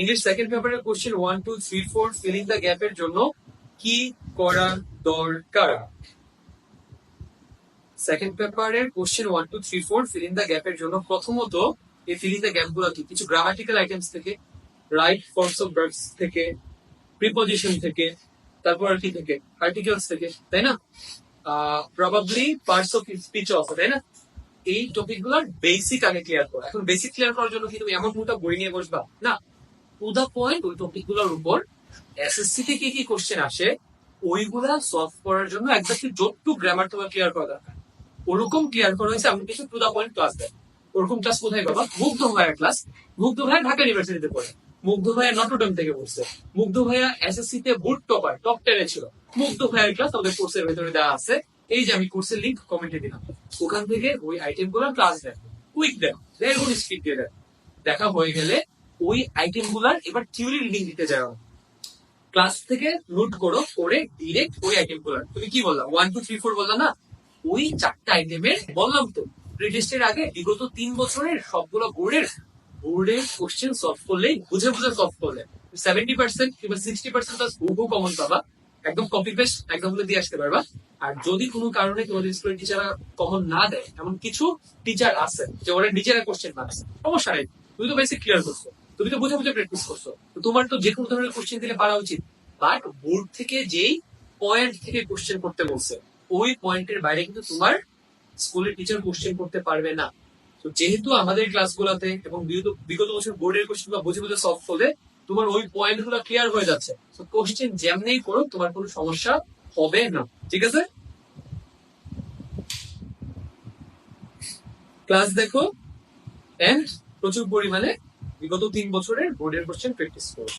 English second পেপারের question one two three four filling the গ্যাপের জন্য কি করা দরকার? সেকেন্ড পেপারের question one two three four filling the গ্যাপের জন্য প্রথমত এই ফিলিং দ্য গ্যাপগুলো কি? কিছু গ্রামাটিক্যাল আইটেমস থেকে রাইট ফর্মস অফ ভার্বস থেকে প্রিপোজিশন থেকে, তারপর আর কি থেকে? আর্টিকেলস থেকে, তাই না? প্রবাবলি পার্টস অফ স্পিচ আছে তাই না? এই টপিকগুলোর বেসিক আগে ক্লিয়ার করা। এখন বেসিক ক্লিয়ার করার জন্য কি তুমি এমন কোনটা বই নিয়ে বসবা? না। টু দা পয়েন্ট ওই টপিকগুলোর উপর এসএসসি থেকে কি কোশ্চেন আসে, ওইগুলা সলভ করার জন্য একজাক্টলি যতটুকু গ্রামার তোমার ক্লিয়ার করা দরকার। ওরকম ক্লিয়ার করা হয়েছে আমি কিছু টু দা পয়েন্ট ক্লাস দেয়। ওরকম ক্লাস কোথায় পাবা মুগ্ধ ভাইয়ার ক্লাস মুগ্ধ ভাইয়া ঢাকা ইউনিভার্সিটিতে পড়ে। মুগ্ধ ভাইয়া নটরডেম থেকে পড়ছে। মুগ্ধ ভাইয়া এসএসসি তে বুট টপার টপ টেনে ছিল। মুগ্ধ ভাইয়ার ক্লাস আমাদের কোর্সের ভেতরে দেওয়া আছে। এই যে আমি কোর্সের লিঙ্ক কমেন্টে দিলাম। ওখান থেকে ওই আইটেমগুলো ক্লাস দেন কুইক দেন রেগুন স্পিড দিয়ে দেন দেখা হয়ে গেলে ওই আইটেমগুলার এবার থিওরি রিডিং দিতে যাও। ক্লাস থেকে নোট করো করে ডিরেক্ট ওই আইটেমগুলার। তুমি কি বললা? ওয়ান টু থ্রি ফোর বললা না? ওই চারটা আইটেমের বললাম তো। প্রিটেস্টের আগে বিগত তিন বছরের সবগুলো বোর্ডের বোর্ডের কোশ্চেন সলভ করলেই বুঝে বুঝে সলভ করলে। সেভেন্টি পার্সেন্ট কিংবা সিক্সটি পার্সেন্ট প্লাস হুবহু কমন পাবা। একদম কপি পেস্ট একদম বলে দিয়ে আসতে পারবা। আর যদি কোনো কারণে তোমাদের স্কুলের টিচাররা কমন না দেয়, এমন কিছু টিচার আছে যে ওরা নিজেরা কোশ্চেন পাচ্ছে সমস্যা নেই। তুমি তো বেসিক ক্লিয়ার করছ। তুমি তো বুঝে বুঝে প্র্যাকটিস করছ। তোমার তো যে কোনো ধরনের কোশ্চেন দিলে পারা উচিত। বাট বোর্ড থেকে যেই পয়েন্ট থেকে কোশ্চেন করতে বলছে, ওই পয়েন্টের বাইরে কিন্তু তোমার স্কুলের টিচার কোশ্চেন করতে পারবে না। তো যেহেতু আমাদের ক্লাসগুলোতে এবং বিগত বছর বোর্ডের কোশ্চেনগুলো বুঝে বুঝে সলভ করলে তোমার ওই পয়েন্টগুলো ক্লিয়ার হয়ে যাচ্ছে। তো কোশ্চেন যেমনি করো, তোমার কোনো সমস্যা হবে না। ঠিক আছে? ক্লাস দেখো। এন্ড প্রচুর পরিমাণে বিগত তিন বছরের বোর্ডের কোশ্চেন প্র্যাকটিস করো